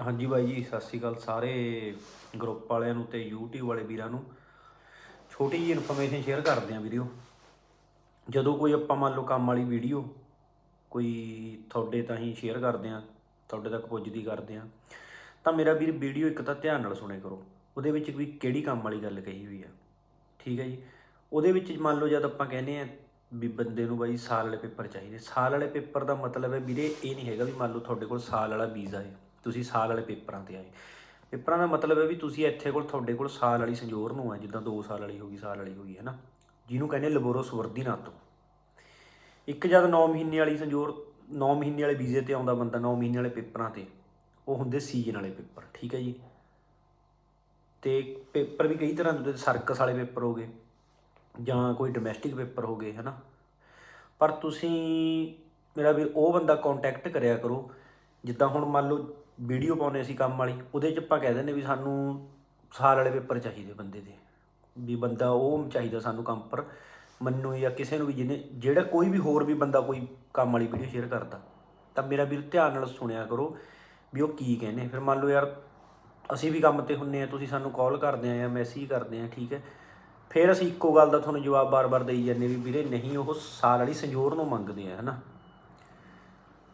ਹਾਂਜੀ ਬਾਈ ਜੀ, ਸਤਿ ਸ਼੍ਰੀ ਅਕਾਲ ਸਾਰੇ ਗਰੁੱਪ ਵਾਲਿਆਂ ਨੂੰ ਤੇ YouTube ਵਾਲੇ ਵੀਰਾਂ ਨੂੰ। ਛੋਟੀ ਜਿਹੀ ਇਨਫੋਰਮੇਸ਼ਨ ਸ਼ੇਅਰ ਕਰਦੇ ਆਂ ਵੀਡੀਓ ਜਦੋਂ ਕੋਈ ਆਪਾਂ ਮੰਨ ਲਓ ਕੰਮ ਵਾਲੀ ਵੀਡੀਓ ਕੋਈ ਤੁਹਾਡੇ ਤਾਂ ਹੀ ਸ਼ੇਅਰ ਕਰਦੇ ਆਂ ਤੁਹਾਡੇ ਤੱਕ ਪੁੱਜਦੀ ਕਰਦੇ ਆਂ ਤਾਂ ਮੇਰਾ ਵੀਰ ਵੀਡੀਓ ਇੱਕ ਤਾਂ ਧਿਆਨ ਨਾਲ ਸੁਣੇ ਕਰੋ। ਉਹਦੇ ਵਿੱਚ ਵੀ ਕਿਹੜੀ ਕੰਮ ਵਾਲੀ ਗੱਲ ਕਹੀ ਹੋਈ ਆ। ਠੀਕ ਹੈ ਜੀ? ਉਹਦੇ ਵਿੱਚ ਮੰਨ ਲਓ ਜਦ ਆਪਾਂ ਕਹਿੰਦੇ ਆ ਵੀ ਬੰਦੇ ਨੂੰ ਬਾਈ ਸਾਲ ਵਾਲੇ ਪੇਪਰ ਚਾਹੀਦੇ। ਸਾਲ ਵਾਲੇ ਪੇਪਰ ਦਾ ਮਤਲਬ ਹੈ ਵੀਰੇ, ਇਹ ਨਹੀਂ ਹੈਗਾ ਵੀ ਮੰਨ ਲਓ ਤੁਹਾਡੇ ਕੋਲ ਸਾਲ ਵਾਲਾ ਵੀਜ਼ਾ ਹੈ। ਤੁਸੀਂ ਸਾਲ ਵਾਲੇ ਪੇਪਰਾਂ ਤੇ ਆਏ। ਪੇਪਰਾਂ ਦਾ ਮਤਲਬ ਹੈ ਵੀ ਤੁਸੀਂ ਇੱਥੇ ਕੋਲ, ਤੁਹਾਡੇ ਕੋਲ ਸਾਲ ਵਾਲੀ ਸੰਜੋਰ ਨੂੰ ਹੈ, ਜਿੱਦਾਂ 2 ਸਾਲ ਵਾਲੀ ਹੋ ਗਈ ਸਾਲ ਵਾਲੀ ਹੋ ਗਈ ਹੈ ਨਾ ਜਿਹਨੂੰ ਕਹਿੰਦੇ ਲਬੋਰੋ ਸਵਰਦੀ ਨਾਤੋ ਇੱਕ ਜਦ 9 ਮਹੀਨੇ ਵਾਲੀ ਸੰਜੋਰ 9 ਮਹੀਨੇ ਵਾਲੇ ਵੀਜ਼ੇ ਤੇ ਆਉਂਦਾ ਬੰਦਾ 9 ਮਹੀਨੇ ਵਾਲੇ ਪੇਪਰਾਂ ਤੇ, ਉਹ ਹੁੰਦੇ ਸੀਜ਼ਨ ਵਾਲੇ ਪੇਪਰ, ਠੀਕ ਹੈ ਜੀ? ਤੇ ਪੇਪਰ ਵੀ ਕਈ ਤਰ੍ਹਾਂ ਦੇ ਹੁੰਦੇ, ਸਰਕਸ ਵਾਲੇ ਪੇਪਰ ਹੋ ਗਏ, ਜਾਂ ਕੋਈ ਡੋਮੈਸਟਿਕ ਪੇਪਰ ਹੋ ਗਏ ਨਾ ਪਰ ਤੁਸੀਂ, ਮੇਰਾ ਵੀਰ, ਉਹ ਬੰਦਾ ਕੰਟੈਕਟ ਕਰਿਆ ਕਰੋ, ਜਿੱਦਾਂ ਹੁਣ ਮੰਨ ਲਓ ਵੀਡੀਓ ਪਾਉਨੇ ਅਸੀਂ ਕੰਮ ਵਾਲੀ, ਉਹਦੇ 'ਚ ਆਪਾਂ ਕਹਿ ਦਿੰਦੇ ਵੀ ਸਾਨੂੰ ਸਾਲ ਵਾਲੇ ਪੇਪਰ ਚਾਹੀਦੇ ਬੰਦੇ ਦੇ। ਵੀ ਬੰਦਾ ਉਹ ਚਾਹੀਦਾ ਸਾਨੂੰ ਕੰਮ ਪਰ, ਮੈਨੂੰ ਜਾਂ ਕਿਸੇ ਨੂੰ ਵੀ ਜਿਹਨੇ, ਜਿਹੜਾ ਕੋਈ ਵੀ ਹੋਰ ਵੀ ਬੰਦਾ ਕੋਈ ਕੰਮ ਵਾਲੀ ਵੀਡੀਓ ਸ਼ੇਅਰ ਕਰਦਾ, ਤਾਂ ਮੇਰਾ ਵੀਰ ਧਿਆਨ ਨਾਲ ਸੁਣਿਆ ਕਰੋ ਵੀ ਉਹ ਕੀ ਕਹਿੰਦੇ ਫਿਰ ਮੰਨ ਲਓ ਯਾਰ, ਅਸੀਂ ਵੀ ਕੰਮ ਤੇ ਹੁੰਨੇ ਆ, ਤੁਸੀਂ ਸਾਨੂੰ ਕਾਲ ਕਰਦੇ ਆ ਜਾਂ ਮੈਸੇਜ ਕਰਦੇ ਆ, ਠੀਕ ਹੈ। ਫਿਰ ਅਸੀਂ ਇੱਕੋ ਗੱਲ ਦਾ ਤੁਹਾਨੂੰ ਜਵਾਬ ਬਾਰ-ਬਾਰ ਦੇਈ ਜਾਂਦੇ ਵੀ ਵੀਰੇ ਨਹੀਂ, ਉਹ ਸਾਲ ਵਾਲੀ ਸੰਜੋਰ ਨੂੰ ਮੰਗਦੇ ਆ, ਹਨਾ।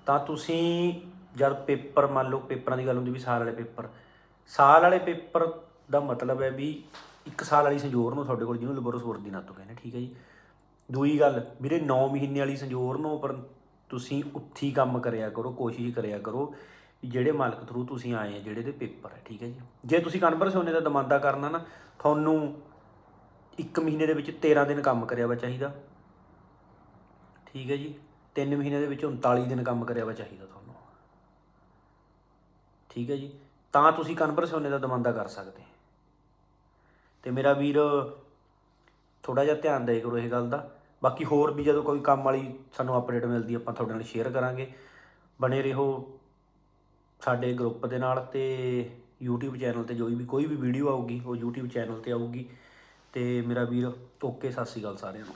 ਤਾਂ ਤੁਸੀਂ ਜਦ ਪੇਪਰ, ਮੰਨ ਲਓ ਪੇਪਰਾਂ ਦੀ ਗੱਲ ਹੁੰਦੀ ਵੀ ਸਾਲ ਵਾਲੇ ਪੇਪਰ, ਸਾਲ ਵਾਲੇ ਪੇਪਰ ਦਾ ਮਤਲਬ ਹੈ ਵੀ ਇੱਕ ਸਾਲ ਵਾਲੀ ਸੰਜੋਰ ਨੂੰ ਤੁਹਾਡੇ ਕੋਲ ਜਿਹਨੂੰ ਲਬੋਰਸ ਦੀ ਨਾ ਤੋਂ ਕਹਿੰਦੇ, ਠੀਕ ਹੈ ਜੀ? ਦੂਈ ਗੱਲ, ਵੀਰੇ 9 ਮਹੀਨੇ ਵਾਲੀ ਸੰਜੋਰ ਨੂੰ ਪਰ ਤੁਸੀਂ ਉੱਥੀ ਕੰਮ ਕਰਿਆ ਕਰੋ, ਕੋਸ਼ਿਸ਼ ਕਰਿਆ ਕਰੋ ਵੀ ਜਿਹੜੇ ਮਾਲਕ ਥਰੂ ਤੁਸੀਂ ਆਏ ਆ, ਜਿਹੜੇ ਦੇ ਪੇਪਰ ਹੈ, ਠੀਕ ਹੈ ਜੀ? ਜੇ ਤੁਸੀਂ ਕਨਵਰਸ ਹੋਣੇ ਦਾ ਦਮਾਂਦਾ ਕਰਨਾ ਨਾ, ਤੁਹਾਨੂੰ ਇੱਕ ਮਹੀਨੇ ਦੇ ਵਿੱਚ 13 ਦਿਨ ਕੰਮ ਕਰਿਆ ਵਾ ਚਾਹੀਦਾ। ਠੀਕ ਹੈ ਜੀ? 3 ਮਹੀਨੇ ਦੇ ਵਿੱਚ 39 ਦਿਨ ਕੰਮ ਕਰਿਆ ਵਾ ਚਾਹੀਦਾ ਤੁਹਾਨੂੰ ਠੀਕ ਹੈ ਜੀ? ਤਾਂ ਤੁਸੀਂ ਕਨਵਰਸ ਹੋਣੇ ਦਾ ਦਮਾਂਦਾ ਕਰ ਸਕਦੇ ਤੇ ਮੇਰਾ ਵੀਰ ਥੋੜਾ ਜਿਹਾ ਧਿਆਨ ਦੇ ਕਰੋ ਇਹ ਗੱਲ ਦਾ। ਬਾਕੀ ਹੋਰ ਵੀ ਜਦੋਂ ਕੋਈ ਕੰਮ ਵਾਲੀ ਸਾਨੂੰ ਅਪਡੇਟ ਮਿਲਦੀ, ਆਪਾਂ ਤੁਹਾਡੇ ਨਾਲ ਸ਼ੇਅਰ ਕਰਾਂਗੇ। ਬਣੇ ਰਹੋ ਸਾਡੇ ਗਰੁੱਪ ਦੇ ਨਾਲ ਤੇ YouTube ਚੈਨਲ ਤੇ ਜੋ ਵੀ ਕੋਈ ਵੀ ਵੀਡੀਓ ਆਊਗੀ, ਉਹ YouTube ਚੈਨਲ ਤੇ ਆਊਗੀ। ਤੇ ਮੇਰਾ ਵੀਰ ਓਕੇ ਸਤਿ ਸ਼੍ਰੀ ਅਕਾਲ ਸਾਰਿਆਂ ਨੂੰ।